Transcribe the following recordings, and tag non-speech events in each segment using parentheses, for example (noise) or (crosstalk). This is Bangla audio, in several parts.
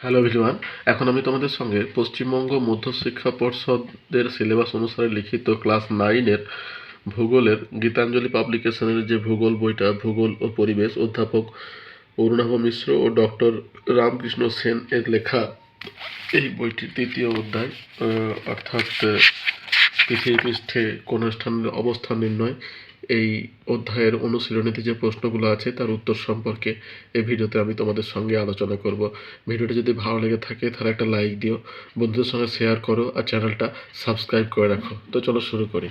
হ্যালো এভরিওয়ান, এখন আমি তোমাদের সঙ্গে পশ্চিমবঙ্গ মধ্যশিক্ষা পর্ষদের সিলেবাস অনুসারে লিখিত ক্লাস নাইনের ভূগোলের গীতাঞ্জলি পাবলিকেশনের যে ভূগোল বইটা, ভূগোল ও পরিবেশ অধ্যাপক অরুণাভ মিশ্র ও ডক্টর রামকৃষ্ণ সেন এর লেখা এই বইটির তৃতীয় অধ্যায় অর্থাৎ পৃথিবী পৃষ্ঠে কোন স্থানের অবস্থান নির্ণয় এই অধ্যায়ের অনুশীলনীতে যে প্রশ্নগুলো আছে তার উত্তর সম্পর্কে এই ভিডিওতে আমি তোমাদের সঙ্গে আলোচনা করব। ভিডিওটি যদি ভালো লেগে থাকে তাহলে একটা লাইক দিও, বন্ধুদের সঙ্গে শেয়ার করো আর চ্যানেলটা সাবস্ক্রাইব করে রাখো। তো চলো শুরু করি।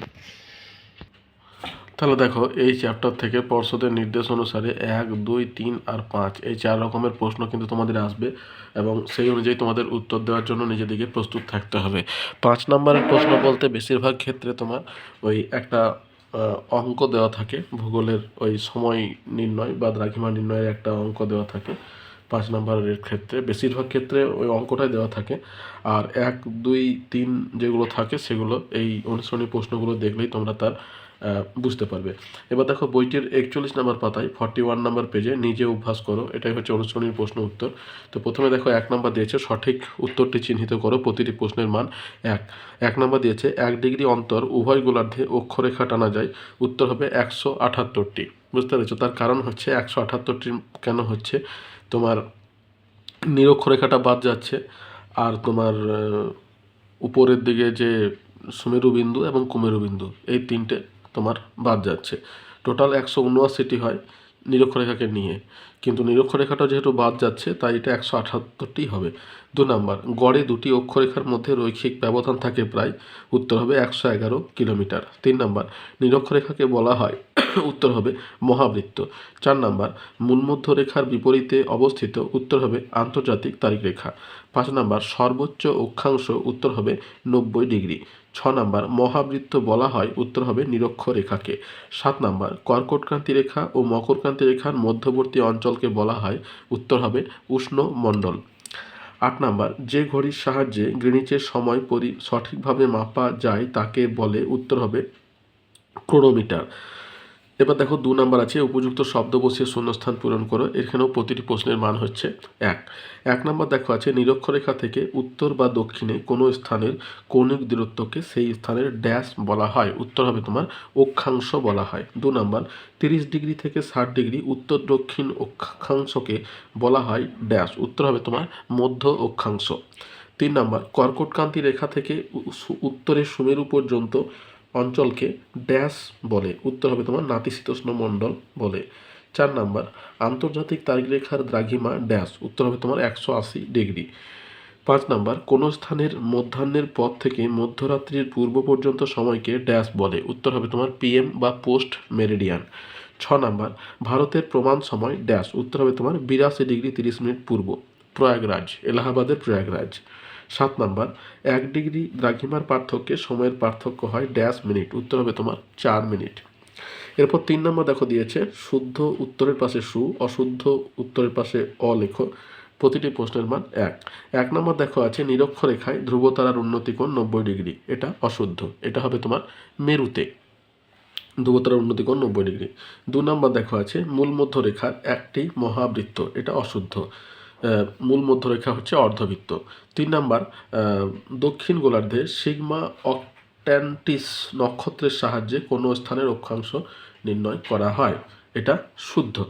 তাহলে দেখো, এই চ্যাপ্টার থেকে পর্ষদের নির্দেশ অনুসারে এক, দুই, তিন আর পাঁচ এই চার রকমের প্রশ্ন কিন্তু তোমাদের আসবে এবং সেই অনুযায়ী তোমাদের উত্তর দেওয়ার জন্য নিজেদেরকে প্রস্তুত থাকতে হবে। পাঁচ নম্বরের প্রশ্ন বলতে বেশিরভাগ ক্ষেত্রে তোমার ওই একটা অঙ্ক দেওয়া থাকে। ভূগোলের ওই সময় নির্ণয় বা দ্রাঘিমা নির্ণয়ের একটা অঙ্ক দেওয়া থাকে পাঁচ নম্বরের ক্ষেত্রে। বেশিরভাগ ক্ষেত্রে ওই অঙ্কটাই দেওয়া থাকে। আর এক, দুই, তিন যেগুলো থাকে সেগুলো এই অনুসরণী প্রশ্নগুলো দেখলেই তোমরা তার বুঝতে পারবে। এবার দেখো, বইটির একচল্লিশ নম্বর পাতায় ফর্টি ওয়ান নম্বর পেজে নিজে অভ্যাস করো, এটাই হচ্ছে অনুসরণীর প্রশ্ন উত্তর। তো প্রথমে দেখো, এক নম্বর দিয়েছে, সঠিক উত্তরটি চিহ্নিত করো, প্রতিটি প্রশ্নের মান এক। এক নম্বর দিয়েছে, এক ডিগ্রি অন্তর উভয় গোলার্ধে অক্ষরেখা টানা যায়, উত্তর হবে একশো আটাত্তরটি। বুঝতে পেরেছ? তার কারণ হচ্ছে একশো আটাত্তরটি কেন হচ্ছে? তোমার নিরক্ষরেখাটা বাদ যাচ্ছে, আর তোমার উপরের দিকে যে সুমেরু বিন্দু এবং কুমেরু বিন্দু, এই তিনটে তোমার বাদ যাচ্ছে। টোটাল একশো উনআশিটি হয় নিরক্ষরেখাকে নিয়ে। কিন্তু নিরক্ষরেখাটা যেহেতু বাদ যাচ্ছে, তাই এটা একশো আটাত্তরটি হবে। দু নাম্বার, গড়ে দুটি অক্ষরেখার মধ্যে রৈখিক ব্যবধান থাকে প্রায়, উত্তর হবে একশো এগারো কিলোমিটার। তিন নাম্বার, নিরক্ষরেখাকে বলা হয়, উত্তর হবে মহাবৃত্ত। চার নাম্বার মূলমধ্য রেখার বিপরীতে অবস্থিত, উত্তর হবে আন্তর্জাতিক তারিখ রেখা পাঁচ নাম্বার, সর্বোচ্চ অক্ষাংশ, উত্তর হবে নব্বই ডিগ্রি। ছ নাম্বার, মহাবৃত্ত বলা হয়, উত্তর হবে নিরক্ষ রেখাকে সাত নাম্বার, কর্কটক্রান্তি রেখা ও মকরক্রান্তি রেখার মধ্যবর্তী অঞ্চলকে বলা হয়, উত্তর হবে উষ্ণ মণ্ডল। আট নাম্বার, যে ঘড়ির সাহায্যে গ্রিনিচের সময় পরি সঠিকভাবে মাপা যায় তাকে বলে উত্তর হবে ক্রোনোমিটার এবার দেখো দু নাম্বার আছে, উপযুক্ত শব্দ বসিয়ে শূন্যস্থান পূরণ করো। এখানেও প্রতিটি প্রশ্নের মান হচ্ছে এক। এক নাম্বার দেখো আছে, নিরক্ষরেখা থেকে উত্তর বা দক্ষিণে কোনো স্থানের কৌণিক দূরত্বকে সেই স্থানের ড্যাশ বলা হয়। উত্তর হবে তোমার অক্ষাংশ বলা হয়। দু নাম্বার, তিরিশ ডিগ্রি থেকে ষাট ডিগ্রি উত্তর দক্ষিণ অক্ষাংশকে বলা হয় ড্যাশ। উত্তর হবে তোমার মধ্য অক্ষাংশ। তিন নাম্বার কর্কটকান্তি রেখা থেকে উত্তরের সুমেরু পর্যন্ত অঞ্চলকে ড্যাশ বলে। উত্তর হবে তোমার নাতিশীতোষ্ণ মণ্ডল বলে। চার নাম্বার, আন্তর্জাতিক তারিখরেখার দ্রাঘিমা ড্যাশ। উত্তর হবে তোমার একশো আশি ডিগ্রি। পাঁচ নাম্বার, কোনো স্থানের মধ্যাহ্নের পর থেকে মধ্যরাত্রির পূর্ব পর্যন্ত সময়কে ড্যাশ বলে। উত্তর হবে তোমার পিএম বা পোস্ট মেরিডিয়ান। ছ নাম্বার, ভারতের প্রমাণ সময় ড্যাশ। উত্তর হবে তোমার বিরাশি ডিগ্রি তিরিশ মিনিট পূর্ব। প্রয়াগরাজ, এলাহাবাদের প্রয়াগরাজ। সাত নাম্বার, এক ডিগ্রি দ্রাঘিমার পার্থক্যে সময়ের পার্থক্য হয় ড্যাশ মিনিট, উত্তর হবে তোমার চার মিনিট। এরপর তিন নম্বর দেখো দিয়েছে, শুদ্ধ উত্তরের পাশে সু, অশুদ্ধ উত্তরের পাশে অ লেখো, প্রতিটি প্রশ্নের মান এক। এক নম্বর দেখো আছে, নিরক্ষরেখায় ধ্রুবতারার উন্নতি উন্নতিকোণ নব্বই ডিগ্রি, এটা অশুদ্ধ, এটা হবে তোমার মেরুতে। ধ্রুবতারার উন্নতি উন্নতিকোণ নব্বই ডিগ্রি। দু নম্বর দেখো আছে মূল মধ্যরেখার একটি মহাবৃত্ত, এটা অশুদ্ধ মূল মধ্যরেখা হচ্ছে অর্ধবৃত্ত। তিন নাম্বার দক্ষিণ গোলার্ধে সিগমা অক্ট্যান্টিস নক্ষত্রের সাহায্যে কোনো স্থানের অক্ষাংশ নির্ণয় করা হয়। এটা শুদ্ধ।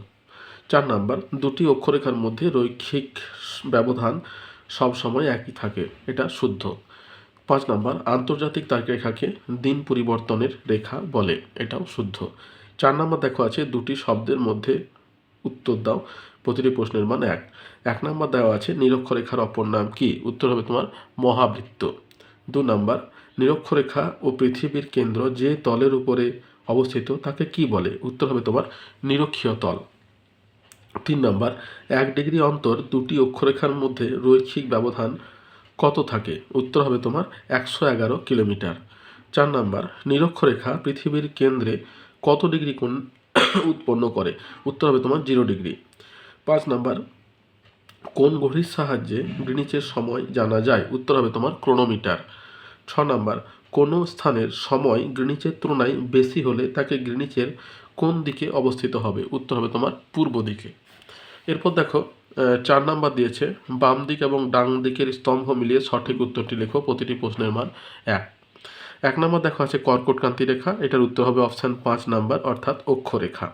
চার নাম্বার, দুটি অক্ষরেখার মধ্যে রৈখিক ব্যবধান সব সময় একই থাকে। এটা শুদ্ধ। পাঁচ নাম্বার, আন্তর্জাতিক তারিখরেখাকে দিন পরিবর্তনের রেখা বলে। এটাও শুদ্ধ। চার নাম্বার দেখো আছে, দুটি শব্দের মধ্যে উত্তর দাও। প্রতিটি প্রশ্নের মান এক। এক নাম্বার দেওয়া আছে, নিরক্ষরেখার অপর নাম কি? উত্তর হবে তোমার মহাবৃত্ত। দু নাম্বার, নিরক্ষরেখা ও পৃথিবীর কেন্দ্র যে তলের উপরে অবস্থিত তাকে কি বলে? উত্তর হবে তোমার নিরক্ষীয় তল। তিন নাম্বার, এক ডিগ্রি অন্তর দুটি অক্ষরেখার মধ্যে রৈখিক ব্যবধান কত থাকে? উত্তর হবে তোমার একশো এগারো কিলোমিটার। চার নাম্বার, নিরক্ষরেখা পৃথিবীর কেন্দ্রে কত ডিগ্রি কোণ উৎপন্ন করে? উত্তর হবে তোমার জিরো ডিগ্রি। পাঁচ নাম্বার, কোন ঘড়ির সাহায্যে গ্রিনিচের সময় জানা যায়? উত্তর হবে তোমার ক্রোনোমিটার। ছ নাম্বার, কোনো স্থানের সময় গ্রিনিচের তুলনায় বেশি হলে তাকে গ্রিনিচের কোন দিকে অবস্থিত হবে? উত্তর হবে তোমার পূর্ব দিকে। এরপর দেখো চার নাম্বার দিয়েছে, বাম দিক এবং ডান দিকের স্তম্ভ মিলিয়ে সঠিক উত্তরটি লেখো, প্রতিটি প্রশ্নের মান এক। এক নম্বর দেখো আছে কর্কটকান্তি রেখা, এটার উত্তর হবে অপশান পাঁচ নাম্বার, অর্থাৎ অক্ষরেখা।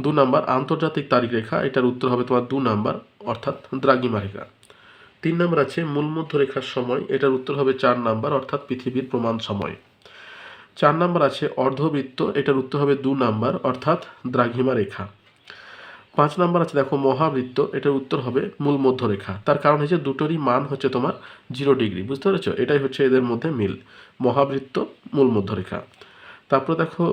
দু নাম্বার আন্তর্জাতিক তারিখ রেখা, এটার উত্তর হবে তোমার দু নাম্বার, অর্থাৎ দ্রাগিমা রেখা। তিন নম্বর আছে মূলমধ্য রেখার সময়, এটার উত্তর হবে চার নাম্বার, অর্থাৎ পৃথিবীর প্রমাণ সময়। চার নাম্বার আছে অর্ধবৃত্ত, এটার উত্তর হবে দু নাম্বার, অর্থাৎ দ্রাঘিমা রেখা। পাঁচ নাম্বার আছে দেখো মহাবৃত্ত, এটার উত্তর হবে মূল মধ্য রেখা। তার কারণ হচ্ছে দুটোরই মান হচ্ছে তোমার জিরো ডিগ্রি, বুঝতে পেরেছ? এটাই হচ্ছে এদের মধ্যে মিল। মহাবৃত্ত মূল মধ্য রেখা। তারপরে দেখো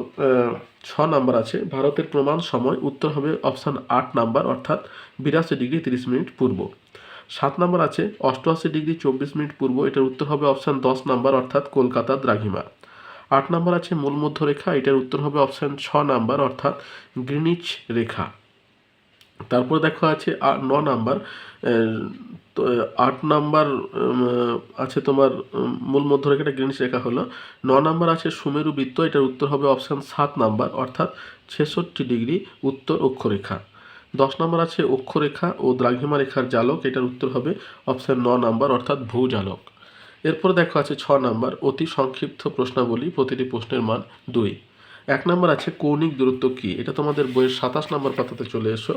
ছ নাম্বার আছে, ভারতের প্রমাণ সময়, উত্তর হবে অপশান আট নাম্বার, অর্থাৎ বিরাশি ডিগ্রি তিরিশ মিনিট পূর্ব। সাত নাম্বার আছে, অষ্টআশি ডিগ্রি চব্বিশ মিনিট পূর্ব, এটার উত্তর হবে অপশান দশ নাম্বার, অর্থাৎ কলকাতা দ্রাঘিমা। আট নাম্বার আছে মূল মধ্য রেখা এটার উত্তর হবে অপশান ছ নাম্বার, অর্থাৎ গ্রিনিচ রেখা। তারপর দেখো আছে ন নাম্বার তো, আট নাম্বার আছে তোমার মূল মধ্যরেখাটা গ্রিনিচ রেখা হলো। ন নাম্বার আছে সুমেরু বৃত্ত এটার উত্তর হবে অপশান সাত নাম্বার অর্থাৎ ছেষট্টি ডিগ্রি উত্তর অক্ষরেখা। দশ নম্বর আছে অক্ষরেখা ও দ্রাঘিমা রেখার জালক এটার উত্তর হবে অপশান ন নাম্বার অর্থাৎ ভূজালক। এরপর দেখো আছে ছ নাম্বার অতি সংক্ষিপ্ত প্রশ্নাবলী প্রতিটি প্রশ্নের মান দুই। এক নম্বর আছে কৌণিক দূরত্ব কি? এটা তোমাদের বইয়ের সাতাশ নম্বর পাতাতে চলে এসো।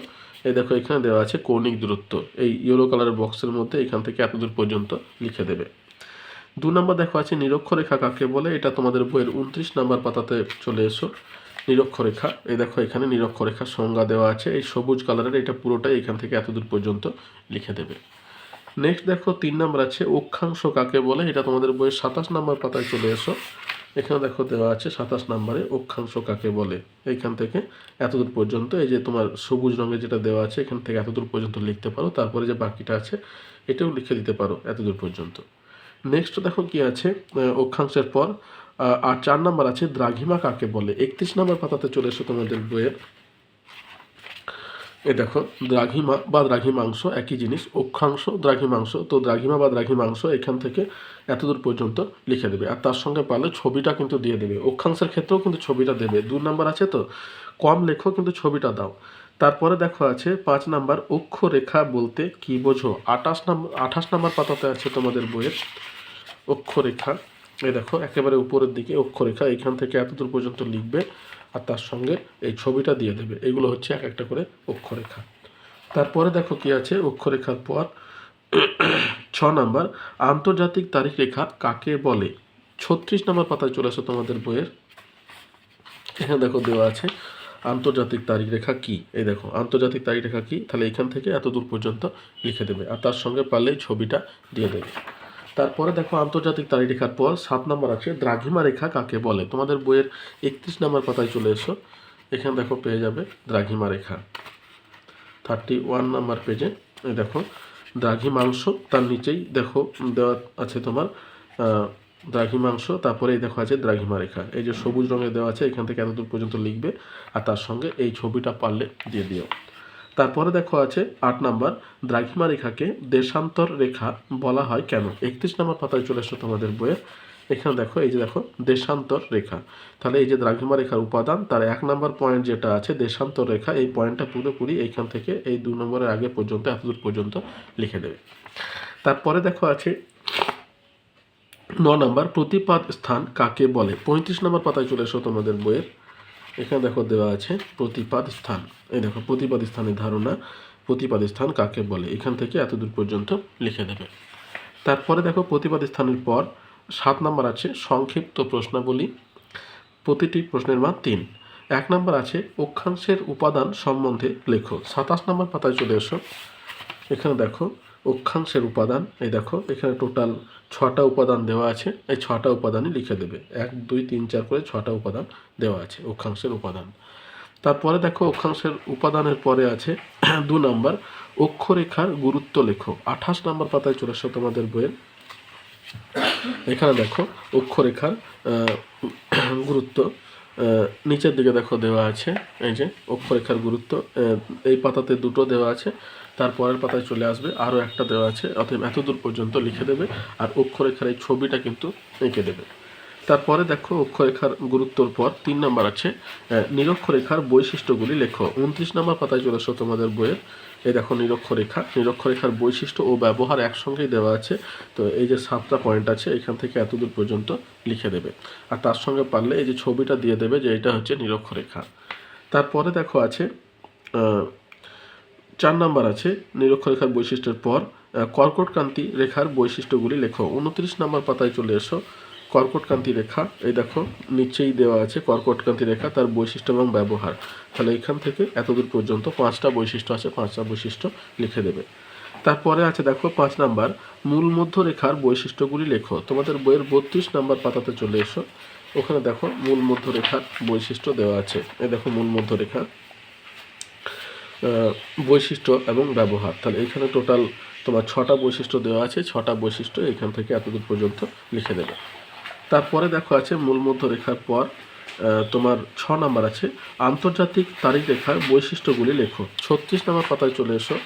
এই দেখো, এখানে দেওয়া আছে কৌণিক দূরত্ব। এই ইয়েলো কালারের বক্সের মধ্যে এখান থেকে এতদূর পর্যন্ত লিখে দেবে। দু নম্বর দেখো আছে নিরক্ষরেখা কাকে বলে? এটা তোমাদের বইয়ের উনত্রিশ নাম্বার পাতাতে চলে এসো। নিরক্ষরেখা, এই দেখো এখানে নিরক্ষরেখার সংজ্ঞা দেওয়া আছে। এই সবুজ কালারের এটা পুরোটাই এখান থেকে এতদূর পর্যন্ত লিখে দেবে। নেক্সট দেখো, তিন নাম্বার আছে অক্ষাংশ কাকে বলে? এটা তোমাদের বইয়ের সাতাশ নাম্বার পাতায় চলে এসো। এখানে দেখো দেওয়া আছে সাতাশ নাম্বারে, অক্ষাংশ কাকে বলে? এইখান থেকে এতদূর পর্যন্ত, এই যে তোমার সবুজ রঙের যেটা দেওয়া আছে, এখান থেকে এতদূর পর্যন্ত লিখতে পারো, তারপরে যে বাকিটা আছে, এটাও লিখে দিতে পারো এতদূর পর্যন্ত। নেক্সট দেখো কি আছে অক্ষাংশের পর আর চার নাম্বার আছে দ্রাঘিমা কাকে বলে? একত্রিশ নাম্বার পাতাতে চলে এসো তোমাদের বইয়ের। এ দেখো, দ্রাঘিমা বা দ্রাঘিমাংশ একই জিনিস, অক্ষাংশ দ্রাঘিমাংশ, তো দ্রাঘিমা বা দ্রাঘিমাংশ এখান থেকে এতদূর পর্যন্ত লিখে দেবে। আর তার সঙ্গে পারলে ছবিটা কিন্তু দিয়ে দেবে। অক্ষাংশের ক্ষেত্রেও কিন্তু ছবিটা দেবে। দু নাম্বার আছে তো? কম লেখো, কিন্তু ছবিটা দাও। তারপরে দেখো আছে পাঁচ নাম্বার, অক্ষরেখা বলতে কি বোঝো? আঠাশ নাম্বার আঠাশ নাম্বার পাতাতে আছে তোমাদের বইয়ের অক্ষরেখা। এই দেখো, একেবারে উপরের দিকে অক্ষরেখা, এখান থেকে এতদূর পর্যন্ত লিখবে। আর তার সঙ্গে এই ছবিটা দিয়ে দেবে। এগুলো হচ্ছে এক একটা করে অক্ষরেখা। তারপরে দেখো কি আছে? অক্ষরেখার পর ছ নাম্বার, আন্তর্জাতিক তারিখ রেখা কাকে বলে? ছত্রিশ নাম্বার পাতায় চলে আসো তোমাদের বইয়ের। এখানে দেখো দেওয়া আছে, আন্তর্জাতিক তারিখ রেখা কি? এই দেখো, আন্তর্জাতিক তারিখ রেখা কি? তাহলে এখান থেকে এত দূর পর্যন্ত লিখে দেবে। আর তার সঙ্গে পারলেই ছবিটা দিয়ে দেবে। তারপরে দেখো আন্তর্জাতিক তারিখ রেখার পর সাত নম্বর আছে, দ্রাঘিমা রেখা কাকে বলে? তোমাদের বইয়ের একত্রিশ নম্বর পাতায় চলে এসো। এখানে দেখো পেয়ে যাবে দ্রাঘিমা রেখা। থার্টি ওয়ান নাম্বার পেজে দেখো, দ্রাঘিমাংশ তার নিচেই দেখো দেওয়া আছে তোমার দ্রাঘিমাংশ, তারপরে এই দেখো আছে দ্রাঘিমা রেখা। এই যে সবুজ রঙের দেওয়া আছে, এখান থেকে এতদূর পর্যন্ত লিখবে, আর তার সঙ্গে এই ছবিটা পারলে দিয়ে দিও। তারপরে দেখো আছে আট নাম্বার দ্রাঘিমা রেখাকে দেশান্তর রেখা বলা হয় কেন? একত্রিশ নম্বর পাতায় চলে এসো তোমাদের বইয়ের। এখানে দেখো, এই যে দেখো, দেশান্তর রেখা। তাহলে এই যে দ্রাঘিমা রেখার উপাদান, তার এক নম্বর পয়েন্ট যেটা আছে, দেশান্তর রেখা, এই পয়েন্টটা পুরোপুরি এইখান থেকে এই দু নম্বরের আগে পর্যন্ত, এতদূর পর্যন্ত লিখে দেবে। তারপরে দেখো আছে ন নম্বর, প্রতিপাদ স্থান কাকে বলে? পঁয়ত্রিশ নম্বর পাতায় চলে এসো তোমাদের বইয়ের। এখানে দেখো দেওয়া আছে প্রতিপাদ স্থান এই দেখো প্রতিপাদ স্থানের ধারণা প্রতিপাদ স্থান কাকে বলে? এখান থেকে এত দূর পর্যন্ত লিখে দেবে। তারপরে দেখো প্রতিপাদ স্থানের পর সাত নম্বর আছে সংক্ষিপ্ত প্রশ্নাবলী। প্রতিটি প্রশ্নের মান তিন। এক নম্বর আছে অক্ষাংশের উপাদান সম্বন্ধে লেখো। সাতাশ নম্বর পাতায় চলে এসো। এখানে দেখো অক্ষাংশের উপাদান, এই দেখো, এখানে টোটাল ছটা উপাদান দেওয়া আছে, এই ছটা উপাদানই লিখে দেবে। এক, দুই, তিন, চার করে ছটা উপাদান দেওয়া আছে, অক্ষাংশের উপাদান। তারপরে দেখো, অক্ষাংশের উপাদানের পরে আছে (clears throat) দু নম্বর, অক্ষরেখার গুরুত্ব লেখো। আঠাশ নম্বর পাতায় চলে এসো তোমাদের বইয়ের, এখানে দেখো, অক্ষরেখার (clears throat) গুরুত্ব নিচের দিকে দেখো দেওয়া আছে, এই যে, অক্ষরেখার গুরুত্ব এই পাতাতে দুটো দেওয়া আছে। তারপরের পাতায় চলে আসবে। আরও একটা দেওয়া আছে, অতএব এতদূর পর্যন্ত লিখে দেবে আর অক্ষরেখার এই ছবিটা কিন্তু এঁকে দেবে। তারপরে দেখো, অক্ষরেখার গুরুত্বর পর তিন নম্বর আছে নিরক্ষরেখার বৈশিষ্ট্যগুলি লেখো। উনত্রিশ নম্বর পাতায় চলে আসো তোমাদের বইয়ের। এই দেখো নিরক্ষরেখা, নিরক্ষরেখার বৈশিষ্ট্য ও ব্যবহার একসঙ্গেই দেওয়া আছে। তো এই যে সাতটা পয়েন্ট আছে, এখান থেকে এতদূর পর্যন্ত লিখে দেবে। আর তার সঙ্গে পারলে এই যে ছবিটা দিয়ে দেবে যে এটা হচ্ছে নিরক্ষরেখা। তারপরে দেখো আছে চার নাম্বার আছে নিরক্ষরেখার বৈশিষ্ট্যের পর আহ, কর্কটকান্তি রেখার বৈশিষ্ট্যগুলি লেখো। উনত্রিশ নাম্বার পাতায় চলে এসো। কর্কটকান্তি রেখা এই দেখো নিচেই দেওয়া আছে কর্কটকান্তি রেখা তার বৈশিষ্ট্য এবং ব্যবহার। তাহলে এখান থেকে এতদূর পর্যন্ত পাঁচটা বৈশিষ্ট্য আছে পাঁচটা বৈশিষ্ট্য লিখে দেবে। তারপরে আছে দেখো পাঁচ নাম্বার মূল মধ্য রেখার বৈশিষ্ট্যগুলি লেখো। তোমাদের বইয়ের বত্রিশ নাম্বার পাতাতে চলে এসো। ওখানে দেখো মূল মধ্য রেখার বৈশিষ্ট্য দেওয়া আছে। এই দেখো মূল মধ্য রেখা বৈশিষ্ট্য এবং ব্যবহার। তাহলে এখানে টোটাল তোমার ছটা বৈশিষ্ট্য দেওয়া আছে, ছটা বৈশিষ্ট্য এখান থেকে এতদূর পর্যন্ত লিখে দেবে। তারপরে দেখো আছে মূল মধ্য রেখার পর তোমার ছ নাম্বার আছে, আন্তর্জাতিক তারিখ রেখার বৈশিষ্ট্যগুলি লেখো। ছত্রিশ নাম্বার পাতায় চলে এসো।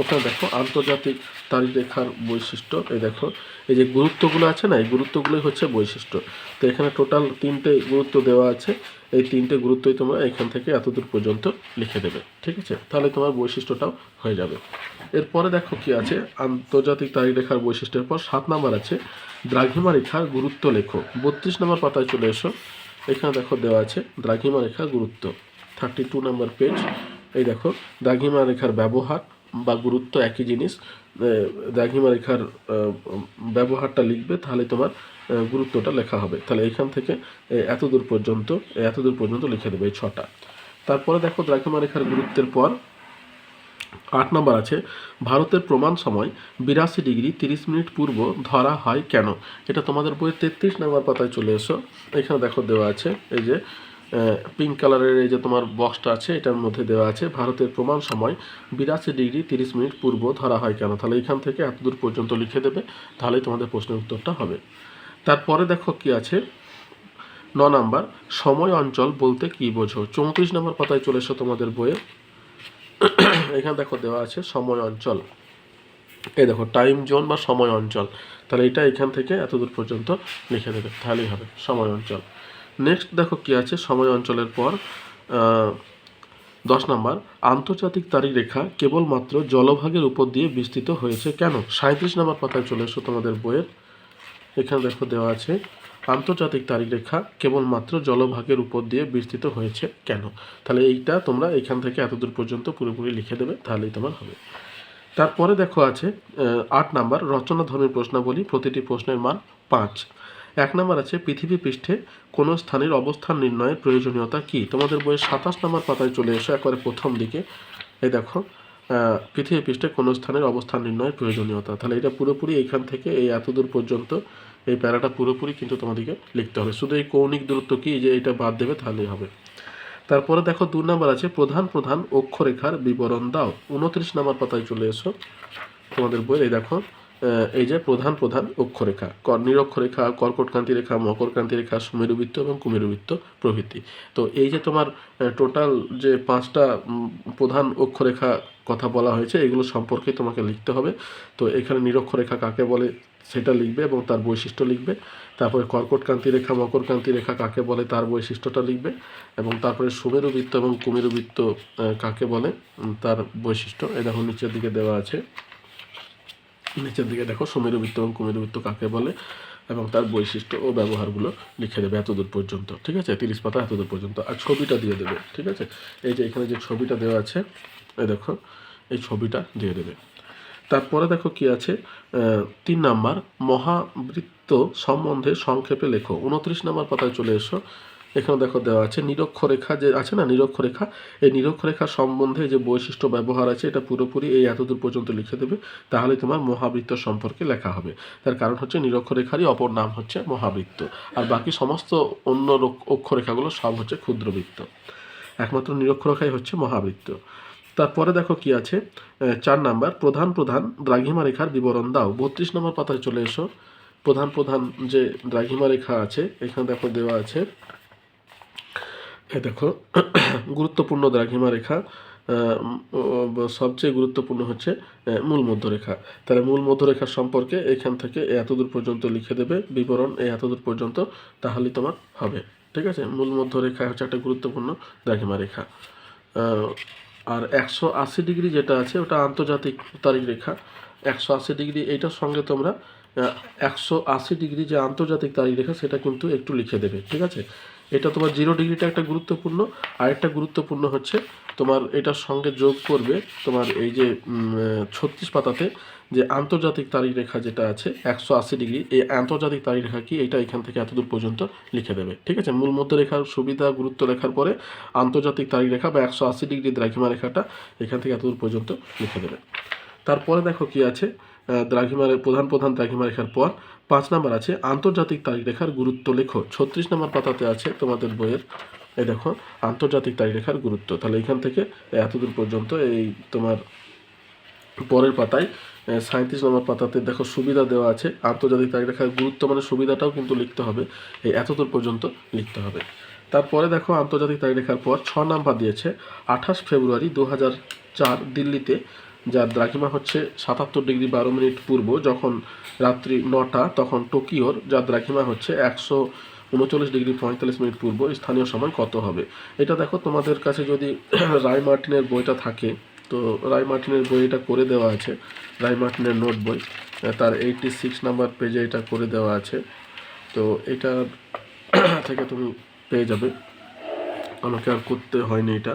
ওখানে দেখো আন্তর্জাতিক তারিখ রেখার বৈশিষ্ট্য, এই দেখো, এই যে গুরুত্বগুলো আছে না, এই গুরুত্বগুলোই হচ্ছে বৈশিষ্ট্য। তো এখানে টোটাল তিনটে গুরুত্ব দেওয়া আছে, এই তিনটে গুরুত্বই তোমরা এখান থেকে এতদূর পর্যন্ত লিখে দেবে, ঠিক আছে? তাহলে তোমার বৈশিষ্ট্যটাও হয়ে যাবে। এরপরে দেখো কি আছে, আন্তর্জাতিক তারিখ রেখার বৈশিষ্ট্যের পর সাত নাম্বার আছে, দ্রাঘিমা রেখার গুরুত্ব লেখো। বত্রিশ নম্বর পাতায় চলে এসো, এখানে দেখো দেওয়া আছে দ্রাঘিমা রেখার গুরুত্ব থার্টি টু নাম্বার পেজ এই দেখো, দ্রাঘিমা রেখার ব্যবহার বা গুরুত্ব একই জিনিস দ্রাঘিমা রেখার ব্যবহারটা লিখবে তাহলে তোমার গুরুত্বটা লেখা হবে। তাহলে এখান থেকে এ, এত দূর পর্যন্ত এত দূর পর্যন্ত লিখে দেবে এই ছটা। তারপরে দেখো দ্রাঘিমা রেখার গুরুত্বের পর আট নম্বর আছে ভারতের প্রমাণ সময় বিরাশি ডিগ্রি তিরিশ মিনিট পূর্ব ধরা হয় কেন? এটা তোমাদের বইয়ের তেত্রিশ নম্বর পাতায় চলে এসো। এখানে দেখো দেওয়া আছে এই যে পিঙ্ক কালারের এই যে তোমার বক্সটা আছে, এটার মধ্যে দেওয়া আছে, ভারতের প্রমাণ সময় বিরাশি ডিগ্রি তিরিশ মিনিট পূর্ব ধরা হয় কেন? তাহলে এখান থেকে এত দূর পর্যন্ত লিখে দেবে, তাহলেই তোমাদের প্রশ্নের উত্তরটা হবে। তারপরে দেখো কি আছে, ন নাম্বার, সময় অঞ্চল বলতে কি বোঝো? চৌত্রিশ নম্বর পাতায় চলে এসো তোমাদের বইয়ে। এখানে দেখো দেওয়া আছে সময় অঞ্চল। এই দেখো টাইম জোন বা সময় অঞ্চল। তাহলে এটা এখান থেকে এত দূর পর্যন্ত লিখে দেবে, তাহলেই হবে, সময় অঞ্চল। নেক্সট দেখো কি আছে, সময় অঞ্চলের পর দশ নম্বর, আন্তর্জাতিক তারিখ রেখা কেবলমাত্র জলভাগের উপর দিয়ে বিস্তৃত হয়েছে কেন? সাঁত্রিশ নম্বর পাতায় চলে এসো তোমাদের বইয়ের। এখানে দেখো দেওয়া আছে, আন্তর্জাতিক তারিখ রেখা কেবলমাত্র জলভাগের উপর দিয়ে বিস্তৃত হয়েছে কেন? তাহলে এইটা তোমরা এখান থেকে এতদূর পর্যন্ত পুরোপুরি লিখে দেবে, তাহলেই তোমার হবে। তারপরে দেখো আছে আট নাম্বার, রচনা ধর্মী প্রশ্নাবলী, প্রতিটি প্রশ্নের মান পাঁচ। এক নাম্বার আছে, পৃথিবী পৃষ্ঠে কোনো স্থানের অবস্থান নির্ণয়ের প্রয়োজনীয়তা কি? তোমাদের বইয়ের সাতাশ নাম্বার পাতায় চলে এসো, একবারে প্রথম দিকে। এই দেখো পৃথিবী পৃষ্ঠে কোনো স্থানের অবস্থান নির্ণয়ের প্রয়োজনীয়তা। তাহলে এটা পুরোপুরি এখান থেকে, এই এতদূর পর্যন্ত, এই প্যারাটা পুরোপুরি কিন্তু তোমাদেরকে লিখতে হবে। শুধু এই কৌণিক দূরত্ব কি, যে এটা বাদ দেবে, তাহলেই হবে। তারপরে দেখো, দু নাম্বার আছে, প্রধান প্রধান অক্ষরেখার বিবরণ দাও। উনত্রিশ নাম্বার পাতায় চলে এসো তোমাদের বই এই দেখো এই যে প্রধান প্রধান অক্ষরেখা নিরক্ষরেখা কর্কটকান্তি রেখা, মকরকান্তি রেখা, সুমেরুবৃত্ত এবং কুমেরুবৃত্ত প্রভৃতি। তো এই যে তোমার টোটাল যে পাঁচটা প্রধান অক্ষরেখা কথা বলা হয়েছে, এগুলো সম্পর্কে তোমাকে লিখতে হবে। তো এখানে নিরক্ষরেখা কাকে বলে সেটা লিখবে এবং তার বৈশিষ্ট্য লিখবে। তারপরে কর্কটকান্তি রেখা, মকরকান্তি রেখা কাকে বলে তার বৈশিষ্ট্যটা লিখবে। এবং তারপরে সুমেরুবৃত্ত এবং কুমেরুবৃত্ত কাকে বলে তার বৈশিষ্ট্য। এই দেখো নিচের দিকে দেওয়া আছে। নিচের দিকে দেখো সুমেরুবৃত্ত এবং কুমেরুবৃত্ত কাকে বলে? এবং তার বৈশিষ্ট্য ও ব্যবহারগুলো লিখে দেবে এতদূর পর্যন্ত, ঠিক আছে? তিরিশ পাতা এতদূর পর্যন্ত। আর ছবিটা দিয়ে দেবে, ঠিক আছে? এই যে এখানে যে ছবিটা দেওয়া আছে এই দেখো, এই ছবিটা দিয়ে দেবে। তারপরে দেখো কি আছে? তিন নাম্বার, মহাবৃত্ত সম্বন্ধে সংক্ষেপে লেখো। উনত্রিশ নাম্বার পাতায় চলে এসো। এখানে দেখো দেওয়া আছে, নিরক্ষরেখা যে আছে না, নিরক্ষরেখা, এই নিরক্ষরেখা সম্বন্ধে যে বৈশিষ্ট্য ব্যবহার আছে, এটা পুরোপুরি এই এতদূর পর্যন্ত লিখে দেবে, তাহলে তোমার মহাবৃত্ত সম্পর্কে লেখা হবে। তার কারণ হচ্ছে নিরক্ষরেখারই অপর নাম হচ্ছে মহাবৃত্ত, আর বাকি সমস্ত অন্য অক্ষরেখাগুলো সব হচ্ছে ক্ষুদ্রবৃত্ত। একমাত্র নিরক্ষরেখাই হচ্ছে মহাবৃত্ত। তারপরে দেখো কি আছে চার নাম্বার, প্রধান প্রধান দ্রাঘিমা রেখার বিবরণ দাও। বত্রিশ নম্বর পাতায় চলে এসো। প্রধান প্রধান যে দ্রাঘিমা রেখা আছে, এখানে দেখো দেওয়া আছে এ দেখো, গুরুত্বপূর্ণ দ্রাঘিমা রেখা সবচেয়ে গুরুত্বপূর্ণ হচ্ছে মূল মধ্যরেখা। তাহলে মূল মধ্যরেখা সম্পর্কে এখান থেকে এতদূর পর্যন্ত লিখে দেবে, বিবরণ এই এতদূর পর্যন্ত, তাহলেই তোমার হবে। ঠিক আছে? মূল মধ্যরেখা হচ্ছে একটা গুরুত্বপূর্ণ দ্রাঘিমা রেখা। আর একশো আশি ডিগ্রি যেটা আছে, ওটা আন্তর্জাতিক তারিখ রেখা। একশো আশি ডিগ্রি, এইটার সঙ্গে তোমরা একশো আশি ডিগ্রি যে আন্তর্জাতিক তারিখ রেখা, সেটা কিন্তু একটু লিখে দেবে। ঠিক আছে? এটা তোমার জিরো ডিগ্রিটা একটা গুরুত্বপূর্ণ আর একটা গুরুত্বপূর্ণ হচ্ছে তোমার এটার সঙ্গে যোগ করবে তোমার এই যে ছত্রিশ পাতাতে যে আন্তর্জাতিক তারিখ রেখা যেটা আছে, একশো আশি ডিগ্রি এই আন্তর্জাতিক তারিখ রেখা কি? এটা এখান থেকে এতদূর পর্যন্ত লিখে দেবে, ঠিক আছে? মূল মধ্য রেখার সুবিধা, গুরুত্ব রেখার পরে আন্তর্জাতিক তারিখ রেখা বা একশো আশি ডিগ্রি দ্রাঘিমা রেখাটা এখান থেকে এতদূর পর্যন্ত লিখে দেবে। তারপরে দেখো কি আছে দ্রাঘিমার প্রধান প্রধান দ্রাঘিমা রেখার পর পাঁচ নাম্বার আছে, আন্তর্জাতিক তারিখ রেখার গুরুত্ব লেখো। ছত্রিশ নম্বর পাতাতে আছে তোমাদের বইয়ের এই দেখো, আন্তর্জাতিক তারিখ রেখার গুরুত্ব। তাহলে এখান থেকে এতদূর পর্যন্ত এই তোমার পরের পাতায় সাঁত্রিশ নম্বর পাতাতে দেখো সুবিধা দেওয়া আছে। আন্তর্জাতিক তারিখ রেখার গুরুত্ব মানে সুবিধাটাও কিন্তু লিখতে হবে, এই এতদূর পর্যন্ত লিখতে হবে। তারপরে দেখো আন্তর্জাতিক তারিখ রেখার পর ছ নাম্বার দিয়েছে, আঠাশ ফেব্রুয়ারি দু চার দিল্লিতে যার দ্রাঘিমা হচ্ছে সাতাত্তর ডিগ্রি বারো মিনিট পূর্ব, যখন রাত্রি নটা, তখন টোকিওর যার দ্রাঘিমা হচ্ছে একশো উনচল্লিশ ডিগ্রি পঁয়তাল্লিশ মিনিট পূর্ব, স্থানীয় সময় কত হবে? এটা দেখো, তোমাদের কাছে যদি (clears throat) রায় মার্টিনের বইটা থাকে, তো রায় মার্টিনের বই এটা করে দেওয়া আছে, রায় মার্টিনের নোট বই, তার এইটটি সিক্স নাম্বার পেজে এটা করে দেওয়া আছে, তো এটা (clears throat) থেকে তুমি পেয়ে যাবে। আমাকে আর করতে হয়নি এটা।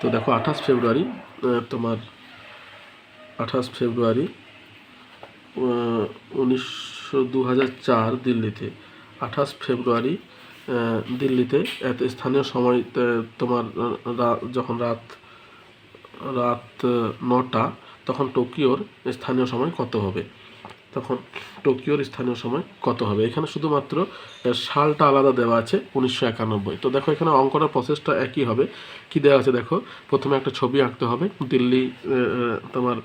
তো দেখো, আঠাশ ফেব্রুয়ারি তোমার আঠাশ ফেব্রুয়ারি উনিশশো দু চার দিল্লিতে। আঠাশ ফেব্রুয়ারি দিল্লিতে এত স্থানীয় সময় তোমার যখন রাত রাত নটা, তখন টোকিওর স্থানীয় সময় কত হবে? তখন টোকিওর স্থানীয় সময় কত হবে? এখানে শুধুমাত্র সালটা আলাদা দেওয়া আছে, উনিশশো একানব্বই। তো দেখো এখানে অঙ্কটা প্রসেসটা একই হবে। কি দেওয়া আছে দেখো? প্রথমে একটা ছবি আঁকতে হবে। দিল্লি তোমার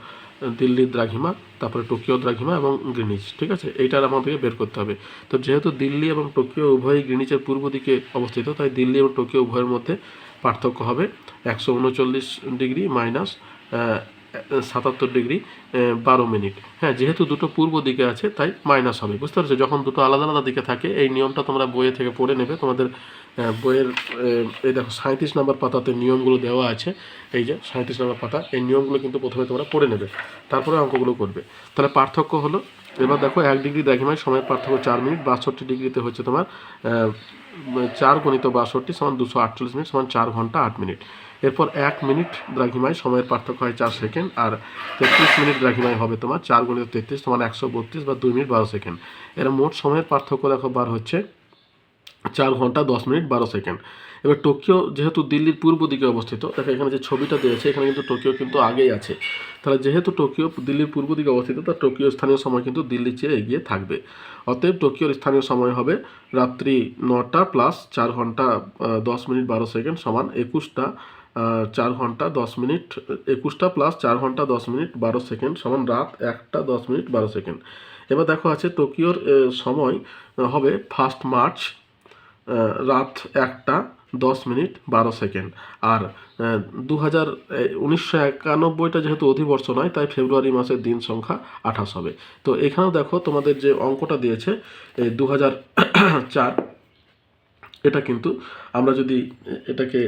দিল্লির দ্রাঘিমা, তারপরে টোকিও দ্রাঘিমা এবং গ্রিনিচ, ঠিক আছে? এইটার আমাদেরকে বের করতে হবে। তো যেহেতু দিল্লি এবং টোকিও উভয়ই গ্রিনিচের পূর্ব দিকে অবস্থিত, তাই দিল্লি এবং টোকিও উভয়ের মধ্যে পার্থক্য হবে। একশো উনচল্লিশ ডিগ্রি মাইনাস সাতাত্তর ডিগ্রি বারো মিনিট। হ্যাঁ যেহেতু দুটো পূর্ব দিকে আছে, তাই মাইনাস হবে। বুঝতে পারছ? যখন দুটো আলাদা আলাদা দিকে থাকে, এই নিয়মটা তোমরা বইয়ে থেকে পড়ে নেবে। তোমাদের বইয়ের এই দেখো সাঁত্রিশ নাম্বার পাতাতে নিয়মগুলো দেওয়া আছে। এই যে সাঁত্রিশ নাম্বার পাতা, এই নিয়মগুলো কিন্তু প্রথমে তোমরা পড়ে নেবে, তারপরে অঙ্কগুলো করবে। তাহলে পার্থক্য হলো, এবার দেখো, এক ডিগ্রি দ্রাঘিমায় সময়ের পার্থক্য চার মিনিট, বাষট্টি ডিগ্রিতে হচ্ছে তোমার চার গণিত বাষট্টি সমান দুশো আটচল্লিশ মিনিট সমান চার ঘণ্টা আট মিনিট। এরপর এক মিনিট দ্রাঘিমায় সময়ের পার্থক্য হয় চার সেকেন্ড, আর তেত্রিশ মিনিট দ্রাঘিমায় হবে তোমার, চার গণিত তেত্রিশ সমান একশো বত্রিশ বা দুই মিনিট বারো সেকেন্ড। এর মোট সময়ের পার্থক্য দেখো, বার হচ্ছে চার ঘণ্টা দশ মিনিট বারো সেকেন্ড। এবার টোকিও যেহেতু দিল্লির পূর্ব দিকে অবস্থিত, দেখো এখানে যে ছবিটা দিয়েছে, এখানে কিন্তু টোকিও কিন্তু আগেই আছে। তাহলে যেহেতু টোকিও দিল্লির পূর্ব দিকে অবস্থিত তার টোকিও স্থানীয় সময় কিন্তু দিল্লির চেয়ে এগিয়ে থাকবে। অতএব টোকিওর স্থানীয় সময় হবে রাত্রি নটা প্লাস চার ঘণ্টা দশ মিনিট বারো সেকেন্ড সমান একুশটা চার ঘণ্টা দশ মিনিট, একুশটা প্লাস চার ঘণ্টা দশ মিনিট বারো সেকেন্ড সমান রাত একটা দশ মিনিট বারো সেকেন্ড। এবার দেখো আছে টোকিওর সময় হবে ফার্স্ট মার্চ রাত একটা, দশ মিনিট, বারো সেকেন্ড। আর দু হাজার উনিশশো একানব্বইটা যেহেতু অধিবর্ষ নয়, তাই ফেব্রুয়ারি মাসের দিন সংখ্যা আঠাশ হবে। তো এখানেও দেখো তোমাদের যে অঙ্কটা দিয়েছে এই দু হাজার চার, এটা কিন্তু আমরা যদি এটাকে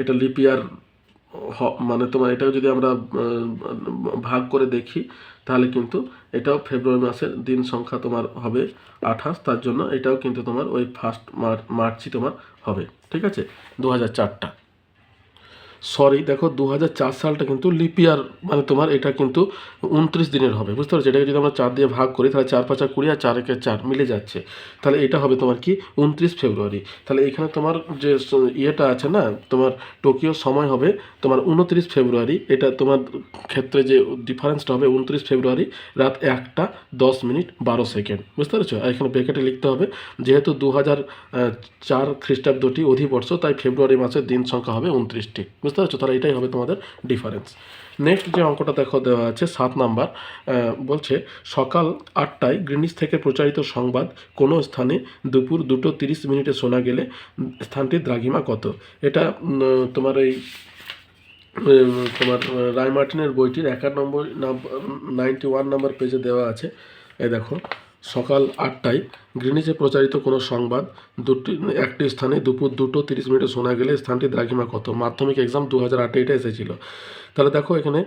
এটা লিপিয়ার মানে তোমার এটাও যদি আমরা ভাগ করে দেখি, তাহলে কিন্তু এটাও ফেব্রুয়ারি মাসের দিন সংখ্যা তোমার হবে আঠাশ, তার জন্য এটাও কিন্তু তোমার ওই ফার্স্ট মার্চই তোমার হবে, ঠিক আছে? দু হাজার চারটা। সরি দেখো দু হাজার চার সালটা কিন্তু লিপিয়ার মানে তোমার এটা কিন্তু উনত্রিশ দিনের হবে, বুঝতে পারছ? এটাকে যদি আমরা চার দিয়ে ভাগ করি, তাহলে চার পাঁচা কুড়ি আর চার একে চার মিলে যাচ্ছে। তাহলে এটা হবে তোমার কি? উনত্রিশ ফেব্রুয়ারি। তাহলে এখানে তোমার যে ইয়েটা আছে না, তোমার টোকিও সময় হবে তোমার উনত্রিশ ফেব্রুয়ারি। এটা তোমার ক্ষেত্রে যে ডিফারেন্সটা হবে উনত্রিশ ফেব্রুয়ারি, রাত একটা দশ মিনিট বারো সেকেন্ড, বুঝতে পেরেছ? আর এখানে ব্রেকেটে লিখতে হবে, যেহেতু দু হাজার চার খ্রিস্টাব্দটি অধিবর্ষ, তাই ফেব্রুয়ারি মাসের দিন সংখ্যা হবে উনত্রিশটি, বুঝতে পারছ তাহলে এটাই হবে তোমাদের ডিফারেন্স নেক্সট যে অঙ্কটা দেখো দেওয়া আছে, সাত নাম্বার বলছে, সকাল আটটায় গ্রিনিচ থেকে প্রচারিত সংবাদ, কোনো স্থানে দুপুর দুটো তিরিশ মিনিটে শোনা গেলে স্থানটির দ্রাঘিমা কত? এটা তোমার এই তোমার রায় মার্টিনের বইটির একানব্বই নাইনটি ওয়ান নাম্বার পেজে দেওয়া আছে। এই দেখো, সকাল আটটায় গ্রিনিচে প্রচারিত কোনো সংবাদ, দুটি, একটি স্থানে দুপুর দুটো তিরিশ মিনিটে শোনা গেলে স্থানটি দ্রাঘিমা কত? মাধ্যমিক এক্সাম দু হাজার আটে এটা এসেছিল। তাহলে দেখো এখানে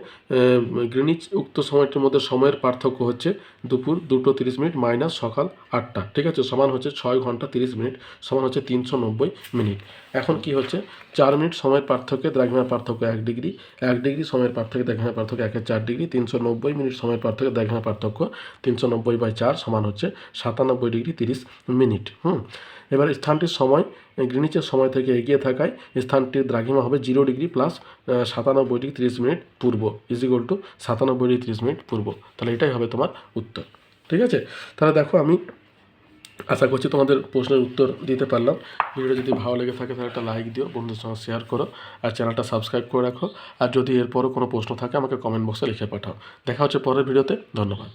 গ্রিনিচ উক্ত সময়টির মধ্যে সময়ের পার্থক্য হচ্ছে দুপুর দুটো তিরিশ মিনিট মাইনাস সকাল আটটা। ঠিক আছে? সমান হচ্ছে ছয় ঘণ্টা তিরিশ মিনিট, সমান হচ্ছে তিনশো নব্বই মিনিট। এখন কি হচ্ছে? চার মিনিট সময়ের পার্থক্যে দ্রাঘিমার পার্থক্য এক ডিগ্রি এক ডিগ্রি সময়ের পার্থক্যে দ্রাঘিমার পার্থক্য একের চার ডিগ্রি, তিনশো নব্বই মিনিট সময়ের পার্থক্যে দ্রাঘিমার পার্থক্য তিনশো নব্বই বাই চার সমান হচ্ছে সাতানব্বই ডিগ্রি তিরিশ মিনিট, হুম। এবার স্থানটির সময়, গ্রিনিচের সময় থেকে এগিয়ে থাকায় স্থানটির দ্রাঘিমা হবে জিরো ডিগ্রি প্লাস সাতানব্বই ডিগ্রি তিরিশ মিনিট পূর্ব ইজ ইকুয়াল টু সাতানব্বই ডিগ্রি তিরিশ মিনিট পূর্ব। তাহলে এটাই হবে তোমার উত্তর, ঠিক আছে? তাহলে দেখো আমি আশা করছি তোমাদের প্রশ্নের উত্তর দিতে পারলাম। ভিডিওটা যদি ভালো লেগে থাকে তাহলে একটা লাইক দিও, বন্ধুদের সঙ্গে শেয়ার করো, আর চ্যানেলটা সাবস্ক্রাইব করে রাখো। আর যদি এরপরও কোনো প্রশ্ন থাকে, আমাকে কমেন্ট বক্সে লিখে পাঠাও। দেখা হচ্ছে পরের ভিডিওতে, ধন্যবাদ।